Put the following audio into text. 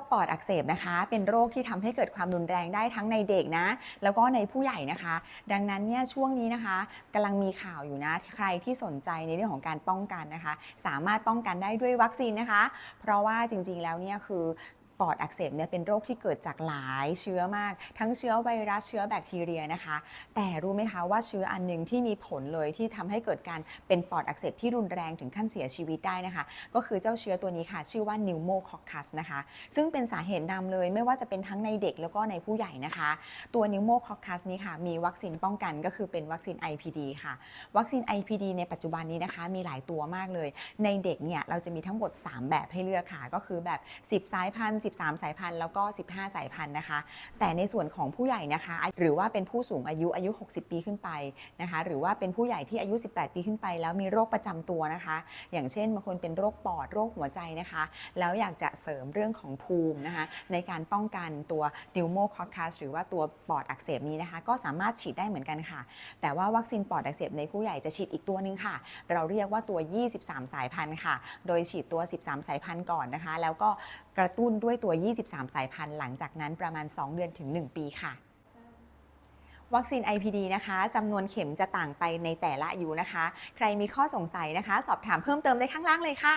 คปอดอักเสบนะคะ เป็นโรคที่ทำให้เกิดความรุนแรงได้ทั้งในเด็กนะ แล้วก็ในผู้ใหญ่นะคะ ดังนั้นเนี่ยช่วงนี้นะคะกำลังมีข่าวอยู่นะ ใครที่สนใจในเรื่องของการป้องกันนะคะ สามารถป้องกันได้ด้วยวัคซีนนะคะ เพราะว่าจริงๆแล้วเนี่ยคือ ปอดอักเสบเนี่ยเป็นโรคที่เกิดจากหลายเชื้อมาก ทั้งเชื้อไวรัสเชื้อแบคทีเรียนะคะ แต่รู้ไหมคะว่าเชื้ออันหนึ่งที่มีผลเลยที่ทำให้เกิดการเป็นปอดอักเสบที่รุนแรงถึงขั้นเสียชีวิตได้นะคะ ก็คือเจ้าเชื้อตัวนี้ค่ะ ชื่อว่า pneumococcus นะคะ ซึ่งเป็นสาเหตุนำเลยไม่ว่าจะเป็นทั้งในเด็กแล้วก็ในผู้ใหญ่นะคะ ตัว pneumococcus นี้ค่ะ มีวัคซีนป้องกันก็คือเป็นวัคซีน IPD ค่ะ วัคซีน IPD ในปัจจุบันนี้นะคะ มีหลายตัวมากเลย ในเด็กเนี่ยเราจะมีทั้งหมด 3 แบบให้เลือกค่ะก็คือแบบ 10 สายพันธุ์13 สายพันธุ์แล้วก็ 15 สายพันธุ์นะคะ แต่ในส่วนของผู้ใหญ่นะคะ หรือว่าเป็นผู้สูงอายุอายุ 60 ปีขึ้นไปนะคะ หรือว่าเป็นผู้ใหญ่ที่อายุ 18 ปีขึ้นไป แล้วมีโรคประจำตัวนะคะ อย่างเช่นบางคนเป็นโรคปอดโรคหัวใจนะคะ แล้วอยากจะเสริมเรื่องของภูมินะคะในการป้องกันตัว pneumococcus หรือว่าตัวปอดอักเสบนี้นะคะ ก็สามารถฉีดได้เหมือนกันค่ะ แต่ว่าวัคซีนปอดอักเสบในผู้ใหญ่จะฉีดอีกตัวหนึงค่ะ เราเรียกว่าตัว 23 สายพันธุ์ค่ะ โดยฉีดตัว 13 สายพันธุ์ก่อนนะคะ แล้วก็ กระตุ้นด้วยตัว 23 สายพันธุ์หลังจากนั้นประมาณ 2 เดือนถึง 1 ปีค่ะ วัคซีน IPD นะคะจำนวนเข็มจะต่างไปในแต่ละอายุนะคะ ใครมีข้อสงสัยนะคะ สอบถามเพิ่มเติมได้ข้างล่างเลยค่ะ